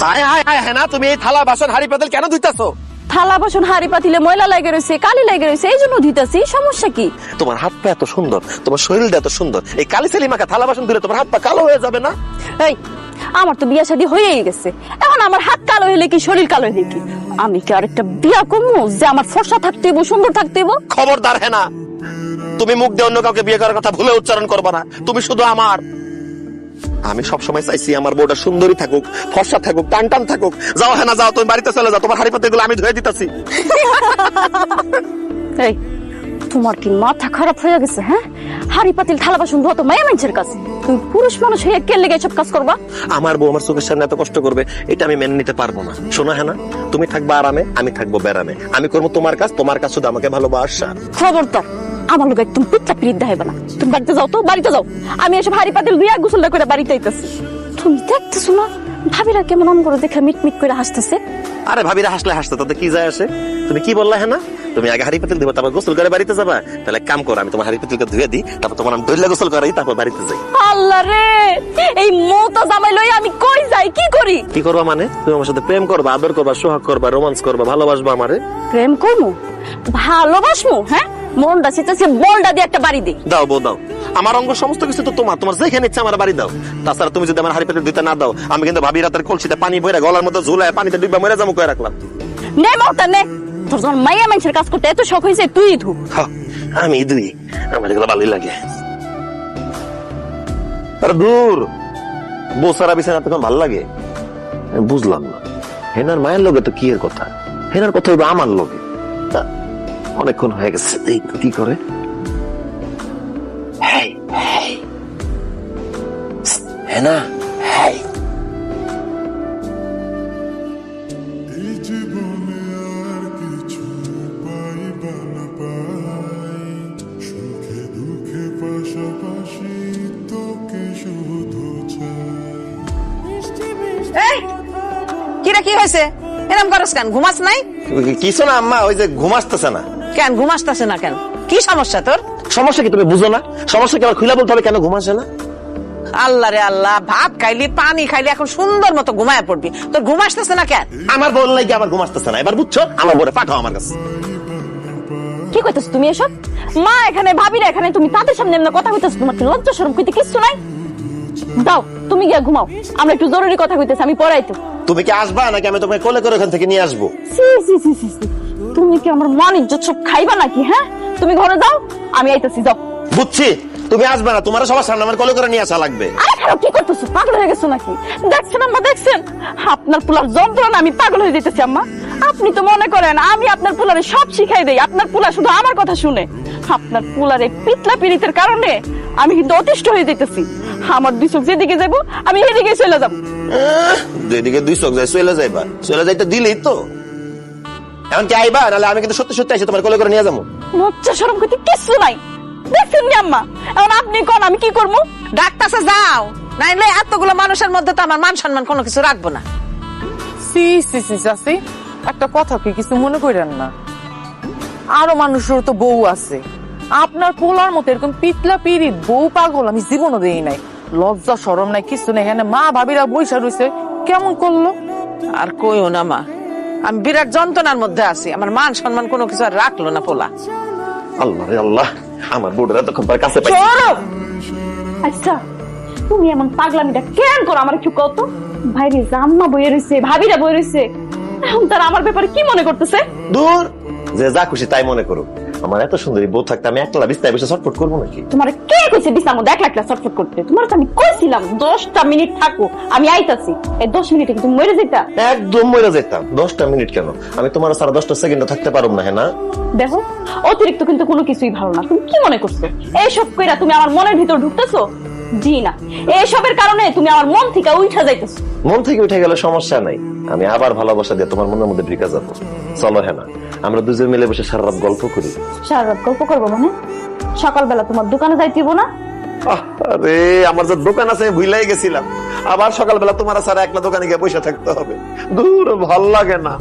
হায় হায় হায় হ্যাঁ তুমি এই থালা বাসন হাড়ি পাতিল কেন ধুইতাছো? থালা বাসন হাড়ি পাতিলে ময়লা লাগে রয়েছে কালি লাগে রয়েছে এই জন্য ধুইতাছি সমস্যা কি? তোমার হাত পা এত সুন্দর তোমার শরীরটা এত সুন্দর এই কালি সেলি মাখা থালা বাসন দিলে তোমার হাত পা কালো হয়ে যাবে না? এই আমার তো বিয়া শাদী হয়েই গেছে এখন আমার হাত কালো হইলে কি শরীর কালো হইলে কি? আমি কি আরেকটা বিয়া করব যে আমার ফর্সা থাকতে হইব সুন্দর থাকতে হইব? খবরদার হ্যাঁ তুমি মুখ দিয়ে অন্য কাউকে বিয়ে করার কথা ভুলে উচ্চারণ করবে না তুমি শুধু আমার। আমি সবসময় চাইছি আমার বউটা সুন্দরী থাকুক ফর্সা থাকুক টান টান থাকুক। যাও হ্যাঁ না যাও তুমি বাড়িতে চলে যাও তোমার হাড়ি পাতিল আমি ধুয়ে দিতেছি। এই তোমার কি মাথা খারাপ হয়ে গেছে হ্যাঁ? হাড়ি পাতিল থালা বাসন ধোয়া তো মায়া মানুষের কাছে তুমি পুরুষ মানুষ হয়ে কে লেগে সব কাজ করবা? আমার বউ আমার চোখের সামনে এত কষ্ট করবে এটা আমি মেনে নিতে পারব না। শোনো হ্যাঁ না তুমি থাকবা আরামে আমি থাকব বেড়ামে। আমি করব তোমার কাজ তোমার কাজ শুধু আমাকে ভালোবাসা। খবরদার আমার লোক একদম পিঠটা পিরিত দেখাইবে না। তুমি বাড়িতে যাও তো বাড়িতে যাও। আমি এসব হাড়ি পাতিল দিয়া গোসলটা করে বাড়িতে আইতাছি। তুমি দেখতেছো না? ভাবিরা কেমন অন করে দেখে মিট মিট করে হাসতেছে। আরে ভাবিরা হাসলে হাসতে তাতে কি যায় আসে? তুমি কি বললা হ্যাঁ না তুমি আগে হাড়ি পাতিল দিবা তারপর গোসল করে বাড়িতে যাবা। তাহলে কাম করো আমি তোমার হাড়ি পাতিলকে ধুয়ে দিই তারপর তোমার আমি দৈল্লা গোসল করাই তারপর বাড়িতে যাই। আল্লাহ রে! এই মতো জামাই লই আমি কই যাই? কি করি? কি করবা মানে? তুমি আমার সাথে প্রেম করবা আদর করবা সোহাগ করবা রোমান্স করবা ভালোবাসবা আমারে? প্রেম করমু? ভালোবাসমু হ্যাঁ? মনটা সেটাছে বলটা দিয়ে একটা বাড়ি দিই। দাও বউ দাও। আমার অঙ্গ সমস্ত কিছু তো তোমার। তোমার যেখানে ইচ্ছা আমার বাড়ি দাও। তাছাড়া তুমি যদি আমার হাড়ি দিতে না দাও আমি কিন্তু ভাবি রাতের কলসিতে পানি গলার মতো ঝুলায় পানিতে ডুববা মরে যাব কয়ে রাখলাম। নে নে। তোর যখন মাইয়া মানুষের কাজ করতে এত শখ হয়েছে তুই ধু। আমি দুই। আমার এগুলো ভালোই লাগে। আরে দূর। বিছানা তখন ভালো লাগে? বুঝলাম না। হেনার মায়ের লগে তো কি এর কথা? হেনার কথা হইবে আমার লগে। তা, অনেকক্ষণ হয়ে গেছে। এই কি করে? হেই, হেই। হেনা হেই। জীবনে আর কিছু পাইবা না পাই। সুখে দুঃখে পাশাপাশি তোকে শুধু চাই। এই কিরা কি হয়েছে? এরম করস কেন? ঘুমাস নাই? কিছু না আম্মা? ওই যে ঘুমাসতেছে না। কেন? ঘুমাসতেছে না কেন? কি সমস্যা তোর? সমস্যা কি তুমি বুঝো না? সমস্যা কি আমার খুলে বলতে হবে কেন ঘুমাসে না? আল্লাহ রে আল্লাহ ভাত খাইলি পানি খাইলি এখন সুন্দর মতো ঘুমায় পড়বি। তোর ঘুম আসতেছে না কেন? আমার বল নাই আমার ঘুম আসতেছে না। এবার বুঝছ? আমার বলে পাঠাও আমার কাছে। কি কইতেছ তুমি এসব? মা এখানে ভাবিরা এখানে তুমি তাদের সামনে এমন কথা কইতেছ তোমার কি লজ্জা শরম কইতে কিচ্ছু নাই? দাও তুমি গিয়া ঘুমাও। আমরা একটু জরুরি কথা কইতেছি আমি পড়াইতো। তুমি কি আসবা নাকি আমি তোমাকে কোলে করে ওখান থেকে নিয়ে আসব? সি সি সি সি সি। তুমি কি আমার মান ইজ্জত সব খাইবা নাকি হ্যাঁ? তুমি ঘরে যাও আমি আইতাছি যাও। বুঝছি তুমি আসবে না তোমার সবার সামনে আমার কোলে করে নিয়ে আসা লাগবে। আরে খারাপ কি করতেছো? পাগল হয়ে গেছো নাকি? দেখছেন আম্মা দেখছেন? আপনার পোলার যন্ত্রণা আমি পাগল হয়ে যেতেছি আম্মা। আপনি তো মনে করেন আমি আপনার পোলারে সব শিখাই দেই আপনার পোলা শুধু আমার কথা শুনে। আপনার পোলার এই পিতলা পীড়িতের কারণে আমি কিন্তু অতিষ্ঠ হয়ে যেতেছি আমার দুই চোখ যেদিকে যাব আমি এদিকে চলে যাব। যেদিকে দুই চোখ যায় চলে যাইবা। চলে যাইতে দিলেই তো। এখন কি আইবা নাহলে আমি কিন্তু সত্যি সত্যি তোমার কোলে করে নিয়ে যাব। লজ্জা সরম করতে কিচ্ছু নাই। দেখছেন নি আম্মা? এখন আপনি কোন আমি কি করব? যাও। নাইলে এতগুলো মানুষের মধ্যে তো আমার মান সম্মান কোনো কিছু রাখব না। সি সি সি চাচি একটা কথা কি কিছু মনে করেন না। আরও মানুষের তো বউ আছে। আপনার পোলার মতো এরকম পিতলা পিড়িত বউ পাগল আমি জীবনও দেই নাই। লজ্জা সরম নাই কিছু নেই। এখানে মা ভাবিরা বৈশা রয়েছে কেমন করল? আর কইও না মা। আমি বিরাট যন্ত্রণার মধ্যে আছি। আমার মান সম্মান কোনো কিছু আর রাখল না পোলা। আল্লাহ রে আল্লাহ আমার বুড়রা তো খুব কাছে পাই আচ্ছা তুমি এমন পাগলামিটা কেন করো? আমার একটু কত ভাইরে জাম্মা বইয়ে রইছে ভাবিরা বইয়ে রইছে এখন তারা আমার ব্যাপারে কি মনে করতেছে? দূর যে যা খুশি তাই মনে করো আমার এত সুন্দরী বউ থাকতে আমি একলা বিস্তায় বসে ছটফট করব নাকি? তোমার কে কইছে বিস্তার মধ্যে একলা একলা ছটফট করতে? তোমার তো আমি কইছিলাম দশটা মিনিট থাকো আমি আইতাছি। এই দশ মিনিটে কিন্তু মরে যেতা একদম মরে যেতাম দশটা মিনিট কেন? আমি তোমার সারা দশটা সেকেন্ড থাকতে পারব না হ্যাঁ না? দেখো অতিরিক্ত কিন্তু কোনো কিছুই ভালো না। তুমি কি মনে করছ? এইসব কইরা তুমি আমার মনের ভিতর ঢুকতেছো? জি না। এইসবের কারণে তুমি আমার মন থেকে উঠা যাইতেছো। মন থেকে উঠে গেলে সমস্যা নাই। আমি আবার ভালোবাসা দিয়ে তোমার মনের মধ্যে ঢুকে যাব। চলো হ্যাঁ না আমরা দুজন মিলে বসে সারা রাত গল্প করি। সারা রাত গল্প করব মানে? সকালবেলা তোমার দোকানে যাইতেইব না? আরে আমার যে দোকান আছে আমি ভুলাই গেছিলাম। আবার সকালবেলা তোমার সারা একলা দোকানে গিয়ে বসে থাকতে হবে। দূর ভালো লাগে না।